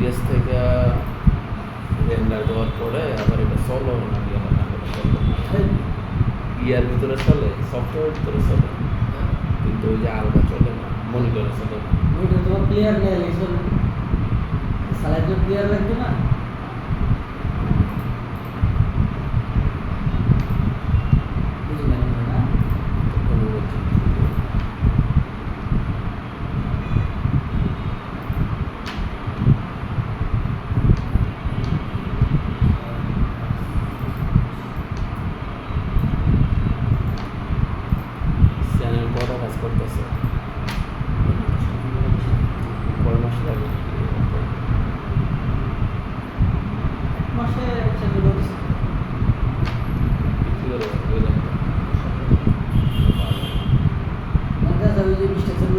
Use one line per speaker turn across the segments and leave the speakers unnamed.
করো থেকে রেন্ডার দেওয়ার পরে আবার এটা চলো না ইয়ে না চলো ইয়ার ভিতরে চলে সফটওয়্যার ভিতরে চলে। কিন্তু ওই যে আলগা চলে না মনিটরে চলে না।
ওইটা তোমার প্লেয়ার নেই সালাইজের প্লেয়ার লাগবে না বুঝলেন না
কোনো বলছি চ্যানেল কটা কাজ করতেছে কয় মাস লাগে
মাসে চ্যানেল করছে
বিক্রি করে ওই দামটা ভালো
মনে আছে ওই যে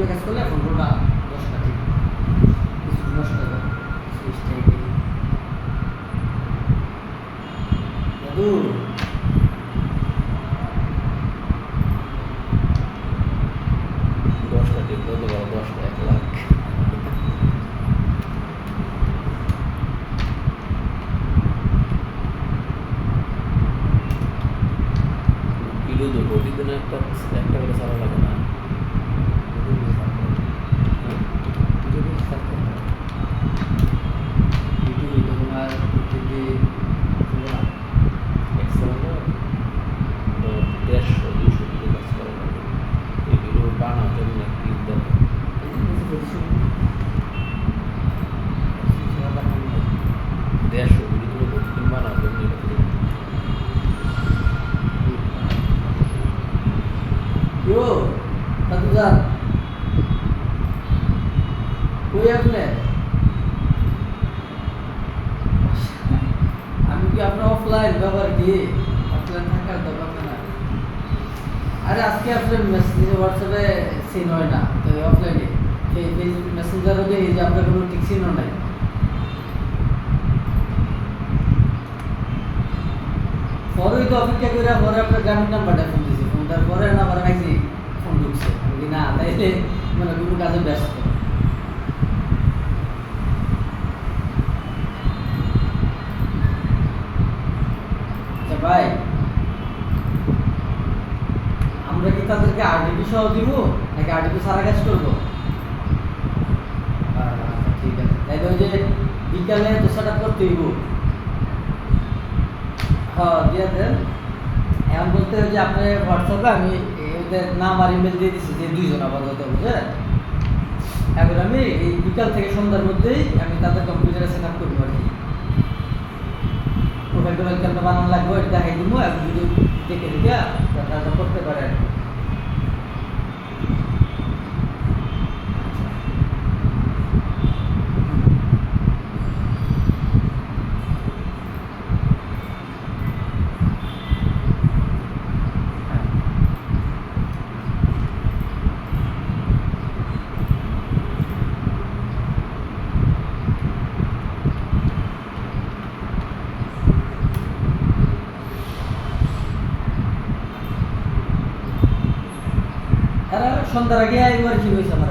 বিশটা কাজ করলে পনেরোটা দশটা ঠিক। কিছু এগিয়ে দিই। দাদু।
দশটা ঠিক বলতে পারো দশটা এক লাখ কিলো তো প্রতিদিন একটা একটা করে সারা লাগে না হ্যাঁ? একশো না তো দেড়শো দুশো কিলো কাজ করা লাগে এগুলো বানাতে অনেক দিন দেয় দেড়শো কিলো তুমি প্রতিদিন বানাতে অনেক দিন
Yo, satu jam. কই আপনি আমি কি আপনার অফলাইন ব্যবহার কি অফলাইন থাকার দরকার না আরে আজকে আসলে মেসেঞ্জার হোয়াটসঅ্যাপে সিন হয় না, তো অফলাইনে সেই মেসেঞ্জারও এই যে আপনার কোনো ঠিক সিনও নাই। পরেই তো অপেক্ষা করে পরে আপনার গ্রামীণ নাম্বারটা ফোন দিয়েছি ফোনটার পরে না আমার ভাইছি ফোন ঢুকছে। না, তাইলে মানে কোনো কাজে ব্যস্ত আচ্ছা ভাই আমরা কি তাদেরকে আরডিপি সহ দিব নাকি আরডিপি সারা কাজ করব? ঠিক আছে। ওই যে বিকালে করতে হ্যাঁ যে আপনি হোয়াটসঅ্যাপে আমি ওদের নাম আর ইমেল দিয়ে দিচ্ছি যে দুইজন এখন আমি এই বিকাল থেকে সন্ধ্যার মধ্যেই আমি তাদের কম্পিউটারে সেট আপ করব আর কি। বানানো লাগবে দেখাই দিব এখন যদি দেখে দেখে তারা করতে পারে আর কি। আর সন্ধ্যার আগে একবার কি হয়েছে আমার?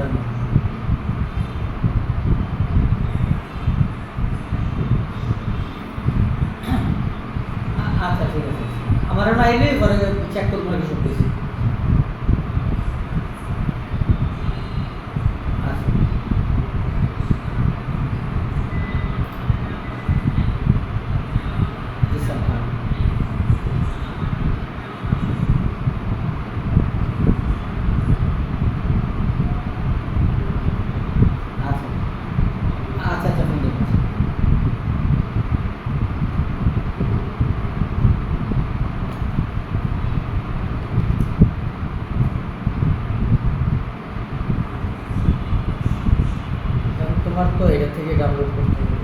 আচ্ছা ঠিক আছে আমার এমন আইলে পরে চেক করব নাকি সব কিছু আচ্ছা জি স্যার, হ্যাঁ। আচ্ছা আচ্ছা আচ্ছা ফোন দেখুন আমার তো এটা থেকে ডাউনলোড করতে হবে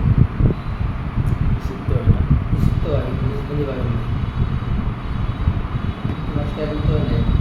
শিখতে হয় না
শিখতে হয় ইংলিশ বলি পারি না আজকে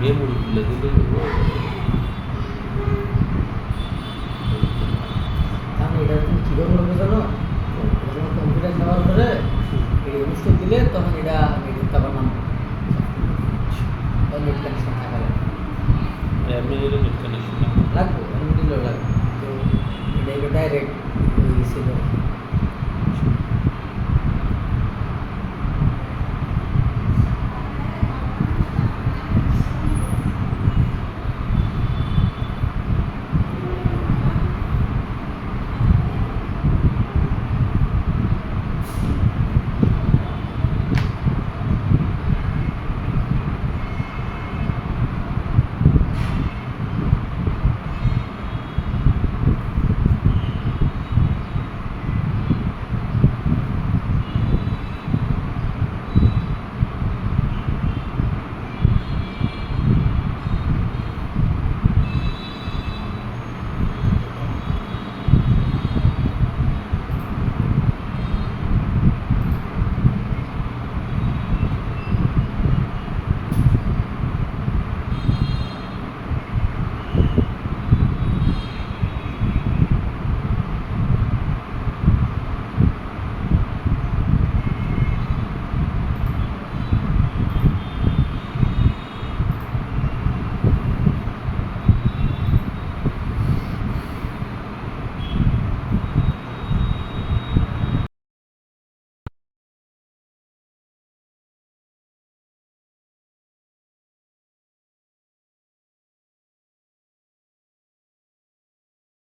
মেমোরি খুলে দিলে
কম্পিউটার নেওয়ার পরে এই অনুষ্ঠান দিলে তখন এটা আবার নাম নেট কানেকশন থাকা লাগবে
নেট কানেকশন
লাগবে লাগবে তো এটা ডাইরেক্ট